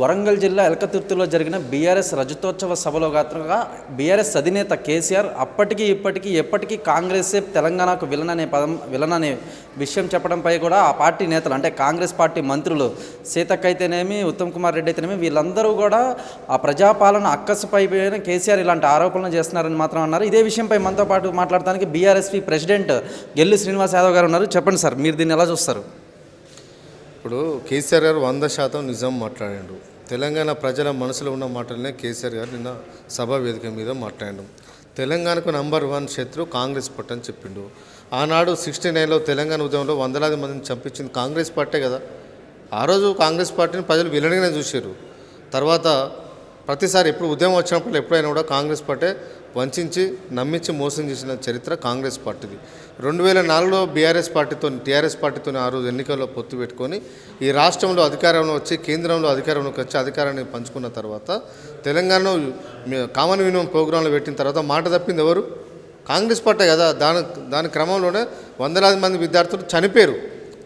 వరంగల్ జిల్లా ఎలకతుర్తిలో జరిగిన బీఆర్ఎస్ రజతోత్సవ సభలో గాత్రంగా బీఆర్ఎస్ అధినేత కేసీఆర్ అప్పటికీ ఇప్పటికీ ఎప్పటికీ కాంగ్రెసే తెలంగాణకు విలన్ అనే పదం విలన్ అనే విషయం చెప్పడంపై కూడా ఆ పార్టీ నేతలు అంటే కాంగ్రెస్ పార్టీ మంత్రులు సీతక్క అయితేనేమి ఉత్తమ్ కుమార్ రెడ్డి అయితేనేమి వీళ్ళందరూ కూడా ఆ ప్రజాపాలన అక్కసుపై కేసీఆర్ ఇలాంటి ఆరోపణలు చేస్తున్నారని మాత్రం అన్నారు. ఇదే విషయంపై మనతో పాటు మాట్లాడడానికి బీఆర్ఎస్పీ ప్రెసిడెంట్ గెల్లు శ్రీనివాస్ యాదవ్ గారు ఉన్నారు. చెప్పండి సార్ మీరు దీన్ని ఎలా చూస్తారు? ఇప్పుడు కేసీఆర్ గారు వంద శాతం నిజం మాట్లాడాడు తెలంగాణ ప్రజల మనసులో ఉన్న మాటలనే కేసీఆర్ గారు నిన్న సభా వేదిక మీద మాట్లాడాడు తెలంగాణకు నంబర్ వన్ శత్రు కాంగ్రెస్ పార్టీ అని చెప్పిండు ఆనాడు సిక్స్టీ నైన్లో తెలంగాణ ఉద్యమంలో వందలాది మందిని చంపించింది కాంగ్రెస్ పార్టీ కదా. ఆ రోజు కాంగ్రెస్ పార్టీని ప్రజలు విలనగానే చూశారు తర్వాత ప్రతిసారి ఎప్పుడు ఉద్యమం వచ్చినప్పుడు ఎప్పుడైనా కూడా కాంగ్రెస్ పార్టీ వంచి నమ్మించి మోసం చేసిన చరిత్ర కాంగ్రెస్ పార్టీది. రెండు వేల నాలుగులో బీఆర్ఎస్ పార్టీతో టీఆర్ఎస్ పార్టీతో ఆ రోజు ఎన్నికల్లో పొత్తు పెట్టుకొని ఈ రాష్ట్రంలో అధికారంలో వచ్చి కేంద్రంలో అధికారంలోకి వచ్చి అధికారాన్ని పంచుకున్న తర్వాత తెలంగాణలో కామన్ మినిమం ప్రోగ్రాంలు పెట్టిన తర్వాత మాట తప్పింది ఎవరు? కాంగ్రెస్ పార్టీ కదా. దాని దాని క్రమంలోనే వందలాది మంది విద్యార్థులు చనిపోయారు.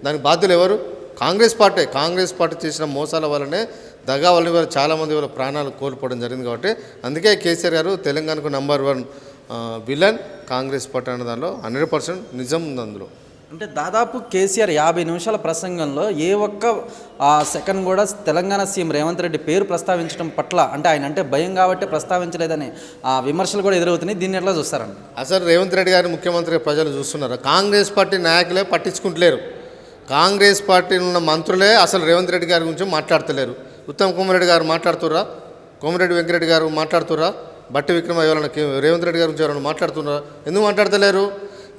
దానికి బాధ్యులు ఎవరు? కాంగ్రెస్ పార్టీ. కాంగ్రెస్ పార్టీ చేసిన మోసాల వల్లనే దగా వల్ల ఇవాళ చాలామంది వాళ్ళ ప్రాణాలు కోల్పోవడం జరిగింది కాబట్టి అందుకే కేసీఆర్ గారు తెలంగాణకు number one villain Congress party అనే దానిలో హండ్రెడ్ పర్సెంట్ నిజం ఉంది అందులో. అంటే దాదాపు కేసీఆర్ యాభై నిమిషాల ప్రసంగంలో ఏ ఒక్క ఆ సెకండ్ కూడా తెలంగాణ సీఎం రేవంత్ రెడ్డి పేరు ప్రస్తావించడం పట్ల అంటే ఆయన అంటే భయం కాబట్టి ప్రస్తావించలేదని ఆ విమర్శలు కూడా ఎదురవుతున్నాయి. దీన్ని ఎట్లా చూస్తారండి? అసలు రేవంత్ రెడ్డి గారిని ముఖ్యమంత్రిగా ప్రజలు చూస్తున్నారు. కాంగ్రెస్ పార్టీ నాయకులే పట్టించుకుంటలేరు. కాంగ్రెస్ పార్టీ ఉన్న మంత్రులే అసలు రేవంత్ రెడ్డి గారి గురించి మాట్లాడతలేరు. ఉత్తమ్ కుమారెడ్డి గారు మాట్లాడుతుర్రా? కోమరెడ్డి వెంకరెడ్డి గారు మాట్లాడుతుర్రా? బట్టి విక్రమ ఎవరైనా రేవంత్ రెడ్డి గారి గురించి ఎవరైనా మాట్లాడుతున్నారా? ఎందుకు మాట్లాడతలేరు?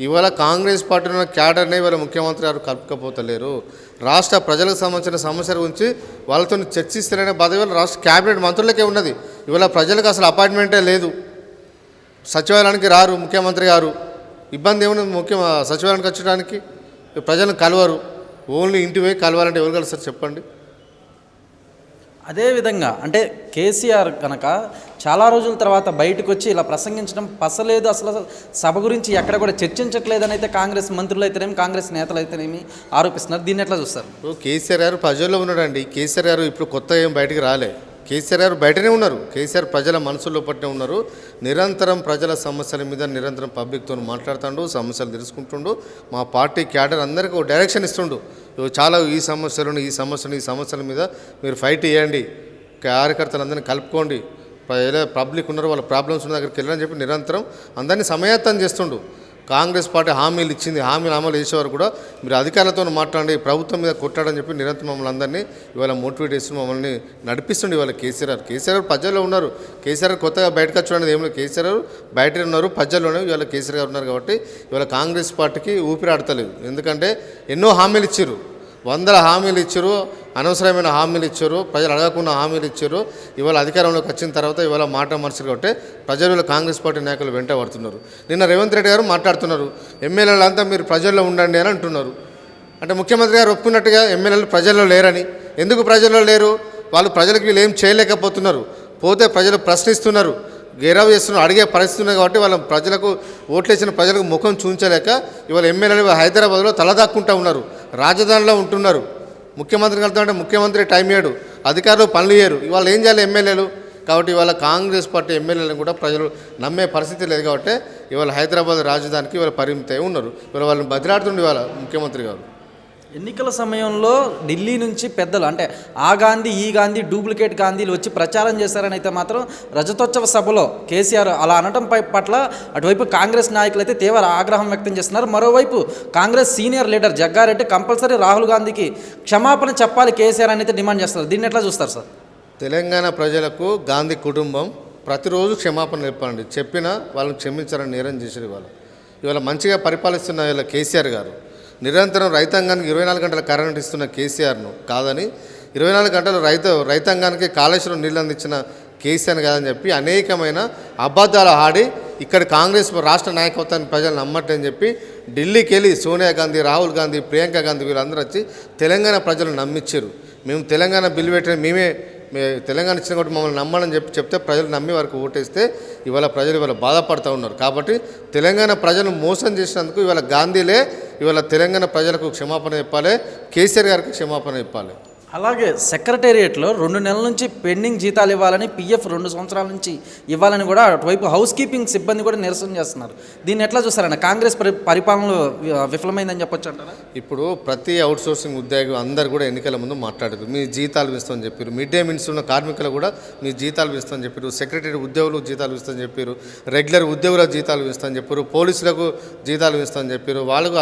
ఇవాళ కాంగ్రెస్ పార్టీ ఉన్న క్యాడర్నే ఇవాళ ముఖ్యమంత్రి గారు కలుపుకపోతలేరు. రాష్ట్ర ప్రజలకు సంబంధించిన సమస్యల గురించి వాళ్ళతో చర్చిస్తారనే బాధ. ఇవాళ రాష్ట్ర క్యాబినెట్ మంత్రులకే ఉన్నది. ఇవాళ ప్రజలకు అసలు అపాయింట్మెంటే లేదు. సచివాలయానికి రారు ముఖ్యమంత్రి గారు. ఇబ్బంది ఏమైనా ముఖ్య సచివాలయానికి వచ్చడానికి ప్రజలను కలవరు. ఓన్లీ ఇంటి పోయి కలవాలంటే ఎవరు కలుస్తారు చెప్పండి? అదేవిధంగా అంటే కేసీఆర్ కనుక చాలా రోజుల తర్వాత బయటకు వచ్చి ఇలా ప్రసంగించడం పసలేదు అసలు సభ గురించి ఎక్కడ కూడా చర్చించట్లేదని అయితే కాంగ్రెస్ మంత్రులు అయితేనేమి కాంగ్రెస్ నేతలు అయితేనేమి ఆరోపిస్తున్నారు. దీన్ని ఎట్లా చూస్తారు? ఇప్పుడు కేసీఆర్ గారు ప్రజల్లో ఉన్నాడండి. కేసీఆర్ గారు ఇప్పుడు కొత్త ఏం బయటకు రాలే. కేసీఆర్ గారు బయటనే ఉన్నారు. కేసీఆర్ ప్రజల మనసులో పట్టే ఉన్నారు. నిరంతరం ప్రజల సమస్యల మీద నిరంతరం పబ్లిక్తో మాట్లాడుతుండు సమస్యలు తెలుసుకుంటుండు. మా పార్టీ క్యాడర్ అందరికీ ఒక డైరెక్షన్ ఇస్తుండు. చాలా ఈ సమస్యలను ఈ సమస్యను ఈ సమస్యల మీద మీరు ఫైట్ చేయండి. కార్యకర్తలందరినీ కలుపుకోండి. ఎలా పబ్లిక్ ఉన్నారు వాళ్ళ ప్రాబ్లమ్స్ ఉన్న దగ్గరికి వెళ్ళని చెప్పి నిరంతరం అందరినీ సమయాత్తం చేస్తుండు. కాంగ్రెస్ పార్టీ హామీలు ఇచ్చింది హామీలు అమలు చేసేవారు కూడా మీరు అధికారులతో మాట్లాడండి ప్రభుత్వం మీద కొట్టాడని చెప్పి నిరంతరం మమ్మల్ని అందరినీ ఇవాళ మోటివేట్ చేస్తూ మమ్మల్ని నడిపిస్తుండే ఇవాళ కేసీఆర్. కేసీఆర్ గారు ప్రజల్లో ఉన్నారు. కేసీఆర్ కొత్తగా బయటకు వచ్చి ఏం లేదు. కేసీఆర్ బయట ఉన్నారు ప్రజల్లోనే ఇవాళ కేసీఆర్ గారు ఉన్నారు కాబట్టి ఇవాళ కాంగ్రెస్ పార్టీకి ఊపిరి ఆడతలేదు ఎందుకంటే ఎన్నో హామీలు ఇచ్చారు వందల హామీలు ఇచ్చారు అనవసరమైన హామీలు ఇచ్చారు ప్రజలు అడగకుండా హామీలు ఇచ్చారు. ఇవాళ అధికారంలోకి వచ్చిన తర్వాత ఇవాళ మాట మనుషులు కాబట్టి ప్రజలు కాంగ్రెస్ పార్టీ నాయకులు వెంట పడుతున్నారు. నిన్న రేవంత్ రెడ్డి గారు మాట్లాడుతున్నారు. ఎమ్మెల్యేలంతా మీరు ప్రజల్లో ఉండండి అని అంటున్నారు. అంటే ముఖ్యమంత్రి గారు ఒప్పుకున్నట్టుగా ఎమ్మెల్యేలు ప్రజల్లో లేరని. ఎందుకు ప్రజల్లో లేరు? వాళ్ళు ప్రజలకు వీళ్ళు ఏం చేయలేకపోతున్నారు? పోతే ప్రజలు ప్రశ్నిస్తున్నారు. గేరావ్ చేస్తున్నారు అడిగే పరిస్థితి ఉన్నాయి కాబట్టి వాళ్ళ ప్రజలకు ఓట్లేసిన ప్రజలకు ముఖం చూపించలేక ఇవాళ ఎమ్మెల్యేలు హైదరాబాద్లో తలదాక్కుంటూ ఉన్నారు. రాజధానిలో ఉంటున్నారు. ముఖ్యమంత్రి కలుద్దామంటే ముఖ్యమంత్రి టైం ఇయ్యాడు. అధికారులు పనులు ఇయ్యారు. ఇవాళ ఏం చేయాలి ఎమ్మెల్యేలు? కాబట్టి ఇవాళ కాంగ్రెస్ పార్టీ ఎమ్మెల్యేలను కూడా ప్రజలు నమ్మే పరిస్థితి లేదు కాబట్టి ఇవాళ హైదరాబాద్ రాజధానికి ఇవాళ పరిమితి ఉన్నారు. ఇవాళ వాళ్ళని బదిలాడుతుండే ఇవాళ ముఖ్యమంత్రి గారు. ఎన్నికల సమయంలో ఢిల్లీ నుంచి పెద్దలు అంటే ఆ గాంధీ ఈ గాంధీ డూప్లికేట్ గాంధీలు వచ్చి ప్రచారం చేశారని అయితే మాత్రం రజతోత్సవ సభలో కేసీఆర్ అలా అనటం పై పట్ల అటువైపు కాంగ్రెస్ నాయకులు అయితే తీవ్ర ఆగ్రహం వ్యక్తం చేస్తున్నారు. మరోవైపు Congress senior leader Jagga Reddy compulsory Rahul గాంధీకి క్షమాపణ చెప్పాలి కేసీఆర్ అని అయితే డిమాండ్ చేస్తారు దీన్ని ఎట్లా చూస్తారు సార్? తెలంగాణ ప్రజలకు గాంధీ కుటుంబం ప్రతిరోజు క్షమాపణ చెప్పండి. చెప్పినా వాళ్ళని క్షమించారని నేరం చేసేది వాళ్ళు ఇవాళ మంచిగా పరిపాలిస్తున్న వీళ్ళ కేసీఆర్ గారు. నిరంతరం రైతాంగానికి ఇరవై నాలుగు గంటల కరెంట్ ఇస్తున్న కేసీఆర్ను కాదని ఇరవై నాలుగు గంటలు రైతు రైతాంగానికి కాళేశ్వరం నీళ్ళు అందించిన కేసీఆర్ కాదని చెప్పి అనేకమైన అబద్ధాలు ఆడి ఇక్కడ కాంగ్రెస్ రాష్ట్ర నాయకత్వాన్ని ప్రజలు నమ్మట్టని చెప్పి ఢిల్లీకి వెళ్ళి సోనియా గాంధీ రాహుల్ గాంధీ ప్రియాంక గాంధీ వీళ్ళందరూ వచ్చి తెలంగాణ ప్రజలు నమ్మించారు మేము తెలంగాణ బిల్లు పెట్టిన మేమే మే తెలంగాణ ఇచ్చిన కాబట్టి మమ్మల్ని నమ్మని చెప్పి చెప్తే ప్రజలు నమ్మి వారికి ఓటేస్తే ఇవాళ ప్రజలు ఇవాళ బాధపడుతూ ఉన్నారు. కాబట్టి తెలంగాణ ప్రజలను మోసం చేసినందుకు ఇవాళ గాంధీలే ఇవాళ తెలంగాణ ప్రజలకు క్షమాపణ చెప్పాలి కేసీఆర్ గారికి క్షమాపణ చెప్పాలి. అలాగే సెక్రటేరియట్లో రెండు నెలల నుంచి పెండింగ్ జీతాలు ఇవ్వాలని పిఎఫ్ రెండు సంవత్సరాల నుంచి ఇవ్వాలని కూడా అటువైపు హౌస్ కీపింగ్ సిబ్బంది కూడా నిరసన చేస్తున్నారు. దీన్ని ఎట్లా చూస్తారన్న కాంగ్రెస్ పరి పరిపాలనలో వి- విఫలమైందని చెప్పొచ్చు అంటారా? ఇప్పుడు ప్రతి అవుట్సోర్సింగ్ ఉద్యోగి అందరు కూడా ఎన్నికల ముందు మాట్లాడారు మీ జీతాలు ఇస్తామని చెప్పారు మిడ్ డే మీల్స్ ఉన్న కార్మికులు కూడా మీ జీతాలు ఇస్తామని చెప్పారు సెక్రటరీ ఉద్యోగులకు జీతాలు ఇస్తామని చెప్పారు రెగ్యులర్ ఉద్యోగులకు జీతాలు ఇస్తామని చెప్పారు పోలీసులకు జీతాలు ఇస్తామని చెప్పారు వాళ్ళకు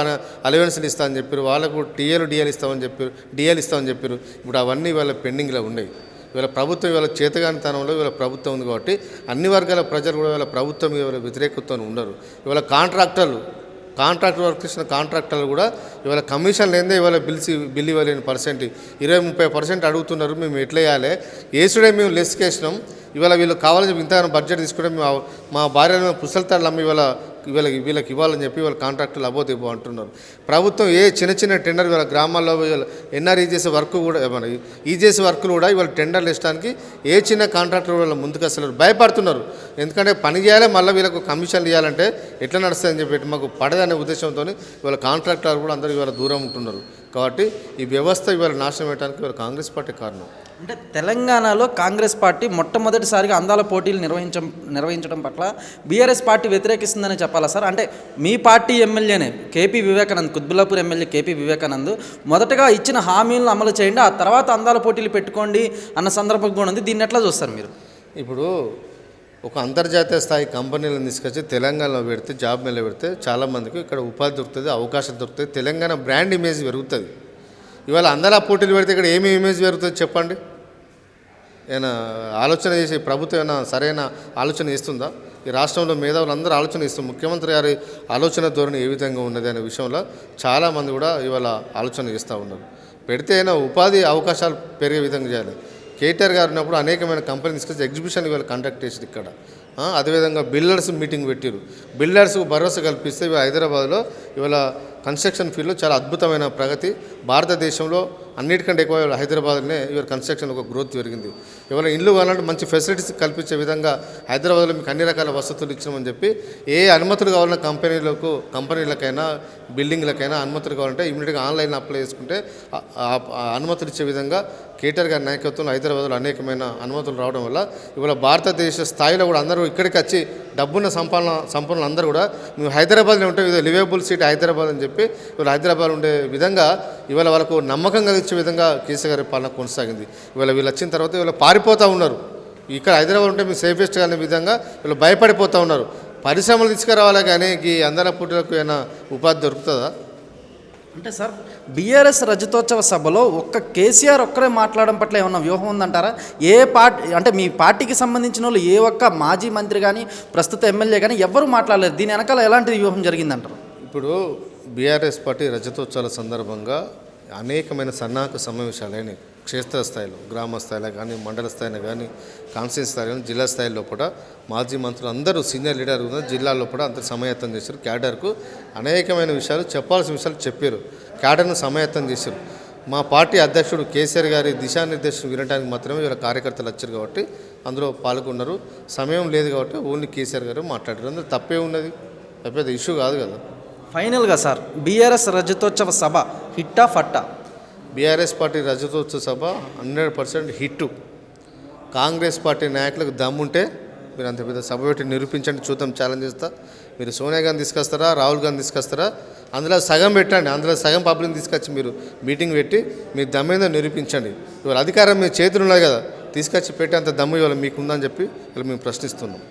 అలవెన్స్లు ఇస్తామని చెప్పారు వాళ్ళకు టీఏలు డిఎల్ ఇస్తామని చెప్పారు డిఎల్ ఇస్తామని చెప్పారు ఇప్పుడు అవన్నీ ఇవాళ పెండింగ్లో ఉన్నాయి. ఇవాళ ప్రభుత్వం ఇవాళ చేతగానితనంలో ఇవాళ ప్రభుత్వం ఉంది కాబట్టి అన్ని వర్గాల ప్రజలు కూడా ఇవాళ ప్రభుత్వం ఇవాళ వ్యతిరేకతతో ఉండరు. ఇవాళ కాంట్రాక్టర్లు కాంట్రాక్టర్ వర్క్ చేసిన కాంట్రాక్టర్లు కూడా ఇవాళ కమిషన్ లేదే ఇవాళ బిల్స్ బిల్ ఇవ్వలేని పర్సెంట్. ఇరవై ముప్పై పర్సెంట్ అడుగుతున్నారు మేము ఎట్లా వేయాలి ఏసుడే మేము లెస్కేసినాం ఇవాళ వీళ్ళు కావాలని చెప్పి ఇంతగానో బడ్జెట్ తీసుకుంటే మా భార్య పుస్తలతాళ్ళు అమ్మి ఇవాళ వీళ్ళకి వీళ్ళకి ఇవ్వాలని చెప్పి వాళ్ళ కాంట్రాక్టులు అబోతే ఇవ్వ అంటున్నారు. ప్రభుత్వం ఏ చిన్న చిన్న టెండర్ వీళ్ళ గ్రామాల్లో ఎన్ఆర్ఈ చేసే వర్క్ కూడా మన ఈ చేసే వర్కులు కూడా ఇవాళ టెండర్లు ఇష్టడానికి ఏ చిన్న కాంట్రాక్టర్ వాళ్ళ ముందుకు అసలు భయపడుతున్నారు. ఎందుకంటే పని చేయాలి మళ్ళీ వీళ్ళకు కమిషన్లు ఇవ్వాలంటే ఎట్లా నడుస్తుందని చెప్పి మాకు పడదనే ఉద్దేశంతో ఇవాళ కాంట్రాక్టర్ కూడా అందరూ ఇవాళ దూరం ఉంటున్నారు. కాబట్టి ఈ వ్యవస్థ ఇవాళ నాశనం చేయడానికి ఇవాళ కాంగ్రెస్ పార్టీ కారణం. అంటే తెలంగాణలో కాంగ్రెస్ పార్టీ మొట్టమొదటిసారిగా అందాల పోటీలు నిర్వహించడం నిర్వహించడం పట్ల బీఆర్ఎస్ పార్టీ వ్యతిరేకిస్తుందని చెప్పాలా సార్? అంటే మీ పార్టీ ఎమ్మెల్యేనే KP Vivekanand Quthbullapur MLA KP Vivekanand మొదటగా ఇచ్చిన హామీలను అమలు చేయండి ఆ తర్వాత అందాల పోటీలు పెట్టుకోండి అన్న సందర్భం కూడా ఉంది. దీన్ని ఎట్లా చూస్తారు మీరు? ఇప్పుడు ఒక అంతర్జాతీయ స్థాయి కంపెనీలను తీసుకొచ్చి తెలంగాణలో పెడితే జాబ్ మీద పెడితే చాలామందికి ఇక్కడ ఉపాధి దొరుకుతుంది అవకాశం దొరుకుతుంది. తెలంగాణ బ్రాండ్ ఇమేజ్ పెరుగుతుంది. ఇవాళ అందరూ పోటీలు పెడితే ఇక్కడ ఏమి ఇమేజ్ పెరుగుతుంది చెప్పండి? ఏమైనా ఆలోచన చేసి ప్రభుత్వం ఏమైనా సరైన ఆలోచన ఇస్తుందా ఈ రాష్ట్రంలో మేధావులు అందరూ ఆలోచన ఇస్తుంది ముఖ్యమంత్రి గారి ఆలోచన ధోరణి ఏ విధంగా ఉన్నది అనే విషయంలో చాలామంది కూడా ఇవాళ ఆలోచన చేస్తూ ఉన్నారు. పెడితే అయినా ఉపాధి అవకాశాలు పెరిగే విధంగా చేయాలి. కేటీఆర్ గారు ఉన్నప్పుడు అనేకమైన కంపెనీ తీసుకొచ్చి ఎగ్జిబిషన్ ఇవాళ కండక్ట్ చేసింది ఇక్కడ. అదేవిధంగా బిల్డర్స్ మీటింగ్ పెట్టారు బిల్డర్స్కు భరోసా కల్పిస్తే ఇవి హైదరాబాద్లో ఇవాళ కన్స్ట్రక్షన్ ఫీల్డ్లో చాలా అద్భుతమైన ప్రగతి. భారతదేశంలో అన్నిటికంటే ఎక్కువ హైదరాబాద్నే హైదరాబాద్లోనే ఇవాళ కన్స్ట్రక్షన్ ఒక గ్రోత్ పెరిగింది. ఎవరైనా ఇల్లు కావాలంటే మంచి ఫెసిలిటీస్ కల్పించే విధంగా హైదరాబాద్లో మీకు అన్ని రకాల వసతులు ఇచ్చినామని చెప్పి ఏ అనుమతులు కావాలన్నా కంపెనీలకు కంపెనీలకైనా బిల్డింగ్లకైనా అనుమతులు కావాలంటే ఇమీడియట్గా ఆన్లైన్ అప్లై చేసుకుంటే ఆ- అనుమతులు ఇచ్చే విధంగా కేటీఆర్ గారి నాయకత్వంలో హైదరాబాద్లో అనేకమైన అనుమతులు రావడం వల్ల ఇవాళ భారతదేశ స్థాయిలో కూడా అందరూ ఇక్కడికి వచ్చి డబ్బున్న సంపాదన సంపన్నులు అందరూ కూడా మేము హైదరాబాద్లో ఉంటే లివేబుల్ సీట్ హైదరాబాద్ అని చెప్పి ఇవాళ హైదరాబాద్ ఉండే విధంగా ఇవాళ వాళ్ళకు నమ్మకం కలిగి కలిగించే విధంగా కేసీఆర్ గారి పాలన కొనసాగింది. ఇవాళ వీళ్ళు వచ్చిన తర్వాత వీళ్ళు పారిపోతూ ఉన్నారు. ఇక్కడ హైదరాబాద్ ఉంటే మేము సేఫెస్ట్ అనే విధంగా వీళ్ళు భయపడిపోతూ ఉన్నారు. పరిశ్రమలు తీసుకురావాలి కానీ ఈ అందర పుట్టులకు ఏమైనా ఉపాధి దొరుకుతుందా? అంటే సార్ బీఆర్ఎస్ రజతోత్సవ సభలో ఒక్క కేసీఆర్ ఒక్కరే మాట్లాడడం పట్ల ఏమన్నా వ్యూహం ఉందంటారా? ఏ పార్టీ అంటే మీ పార్టీకి సంబంధించిన వాళ్ళు ఏ ఒక్క మాజీ మంత్రి కానీ ప్రస్తుత ఎమ్మెల్యే కానీ ఎవరు మాట్లాడలేదు. దీని వెనకాల ఎలాంటి వ్యూహం జరిగిందంటారు? ఇప్పుడు బీఆర్ఎస్ పార్టీ రజతోత్సవాల సందర్భంగా అనేకమైన సన్నాహక సమావేశాలైన క్షేత్రస్థాయిలో గ్రామ స్థాయిలో కానీ మండల స్థాయిలో కానీ కాన్స్టిట్యూన్స్ స్థాయిలో కానీ జిల్లా స్థాయిలో కూడా మాజీ మంత్రులు అందరూ సీనియర్ లీడర్ ఉన్నారు కూడా అందరూ సమాయత్తం చేశారు. క్యాడర్కు అనేకమైన విషయాలు చెప్పాల్సిన విషయాలు చెప్పారు. క్యాడర్ను సమాయత్తం చేశారు. మా పార్టీ అధ్యక్షుడు కేసీఆర్ గారి దిశానిర్దేశం వినడానికి మాత్రమే వీళ్ళ కార్యకర్తలు వచ్చారు కాబట్టి అందులో పాల్గొన్నారు. సమయం లేదు కాబట్టి ఓన్లీ కేసీఆర్ గారు మాట్లాడారు. అందులో తప్పే ఉన్నది. తప్పేది ఇష్యూ కాదు కదా. ఫైనల్గా సార్ బీఆర్ఎస్ రజతోత్సవ సభ హిట్టా ఫట్టా? బీఆర్ఎస్ పార్టీ రజతోత్సవ సభ hundred percent hit Congress party నాయకులకు దమ్ముంటే మీరు అంత పెద్ద సభ పెట్టి నిరూపించండి చూద్దాం ఛాలెంజ్ చేస్తా. మీరు సోనియా గాంధీ తీసుకొస్తారా రాహుల్ గాంధీ తీసుకొస్తారా? అందులో సగం పెట్టండి అందులో సగం పబ్లిక్ తీసుకొచ్చి మీరు మీటింగ్ పెట్టి మీ దమ్మేదో నిరూపించండి. ఇవాళ అధికారం మీ చేతులు ఉన్నాయి కదా తీసుకొచ్చి పెట్టేంత దమ్ము ఇవాళ మీకుందని చెప్పి ఇలా మేము ప్రశ్నిస్తున్నాం.